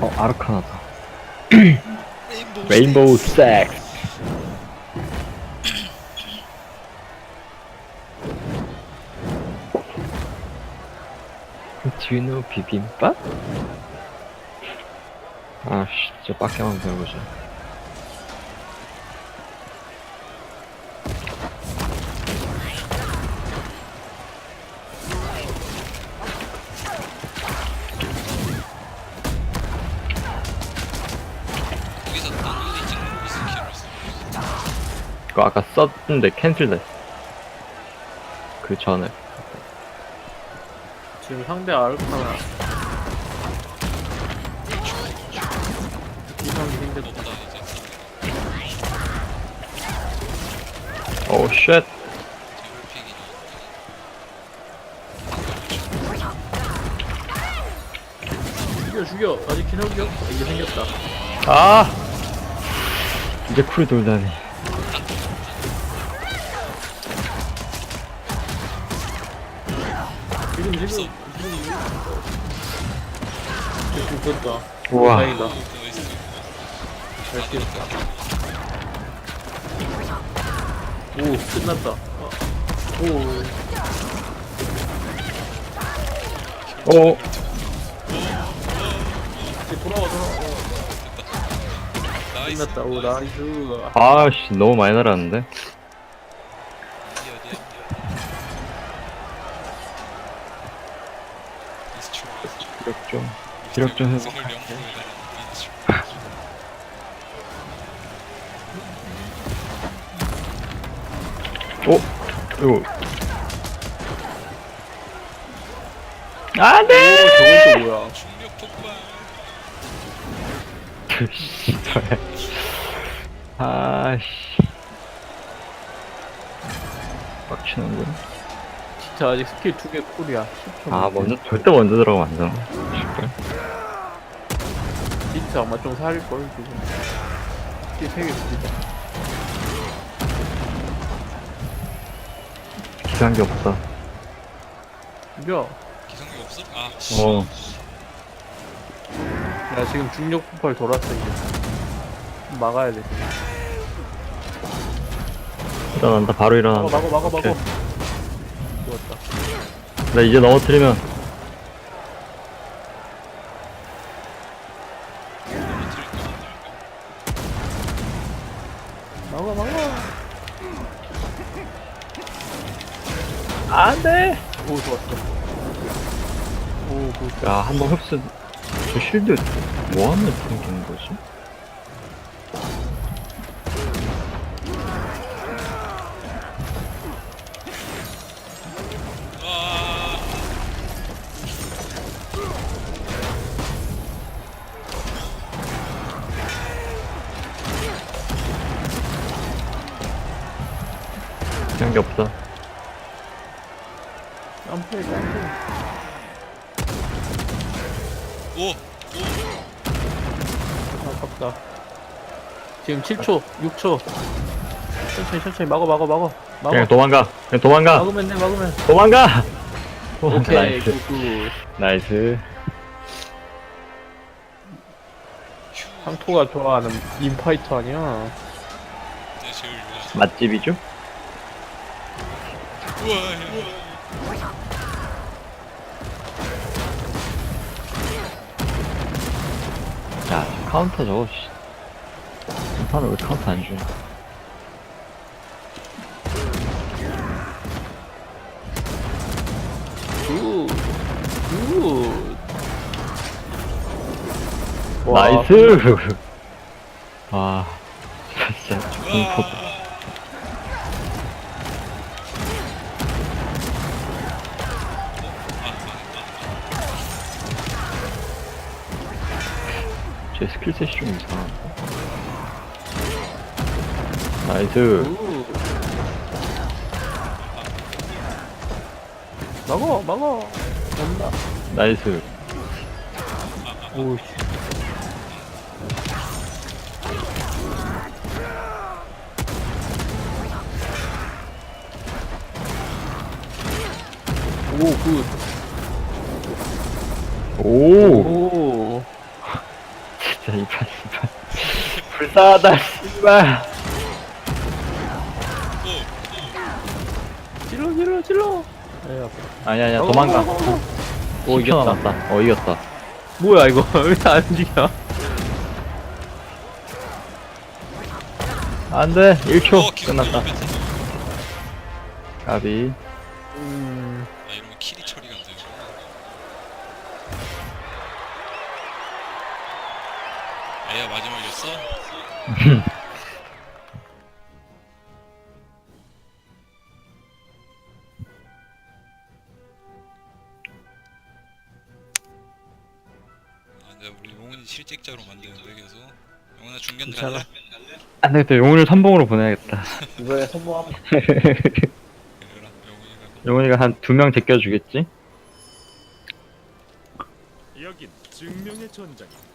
어, 아르카나다. 레인보우, 섹스. 진우 비빔밥? 아씨, 진짜 빡게 한번 배워보자. 여기서 땅콩이 찍는 거 스킬을 써. 그거 아까 썼는데 캔슬됐어. 그 전에. 지금 상대 아르카나 이상하게 생겼다 이제 오, 쉣. 죽여 죽여 아직 없어 이게 생겼다 아! 이제 쿨 돌다니. 지금 지금 지금 지금 죽었다 우와. 다행이다. 잘 뛰었다 오 끝났다 어. 오 오, 이제 돌아와 돌아와 어, 나이스. 끝났다 오 나이스 아씨, 너무 많이 날았는데? 어디. 이스 트루. 기력 좀, 기력 좀. 승을 이스 오, 이거. 안 돼! 오 저건 또 뭐야. 그 씨발. 아씨. 빡치는군. 진짜 아직 스킬 두개 쿨이야 10초 아, 먼저, 절대 먼저 들어가면 안 되나? 진짜 아마 좀 살릴걸 지금 스킬 세개 쿨이다 기상기 없다. 죽여 기성기 없어? 아, 씨. 어, 야 지금 중력 폭발 돌았어 이제 막아야 돼 일어난다, 바로 막아 일어난다. 막아 막아 오케이. 죽었다 나 이제 넘어뜨리면, 막아 막아 안 돼! 오 좋았어 오 굿. 야, 한 번 흡수, 저 쉴드 뭐 하면 생기는 거지? 아, 기상기 없다. 점프해 점프 오, 아깝다 지금 7초 6초 천천히 천천히 막아 막아 막아 그냥 도망가! 그냥 도망가! 막으면 돼 막으면 도망가! 오, 오케이 나이스. 굿굿 나이스. 휴. 상토가 좋아하는 인파이터 아니야 내 제일 유한. 맛집이죠? 우와, 야. 카운터 저거, 씨. 판은 왜 카운터 안 주냐? 굿 굿. 와, 나이스! 와, 진짜, 공포. 우와. 제 스킬셋이 좀 이상한데. 나이스. 굿. 막어 막어 온다 나이스. 오씨 오굿 오! 오 진짜 이판 씨발 불쌍하다 씨발. 질러 질러 질러. 에이 아파 아니 아니야 도망가. 오 이겼다. 어 이겼다. 뭐야 이거? 왜 안 움직여? 안돼. 1초. 어, 기분 끝났다. 가비. 음 에야 마지막이었어? 아 근데 우리 용훈이 실직자로 만드는데 계속 용훈아 중견 괜찮아. 갈래? 안돼 또 용훈을 3봉으로 보내야겠다 이번에 성공하면 그래라 용훈이가 용훈이가 한 두 명 제껴주겠지? 여긴 증명의 전장이다.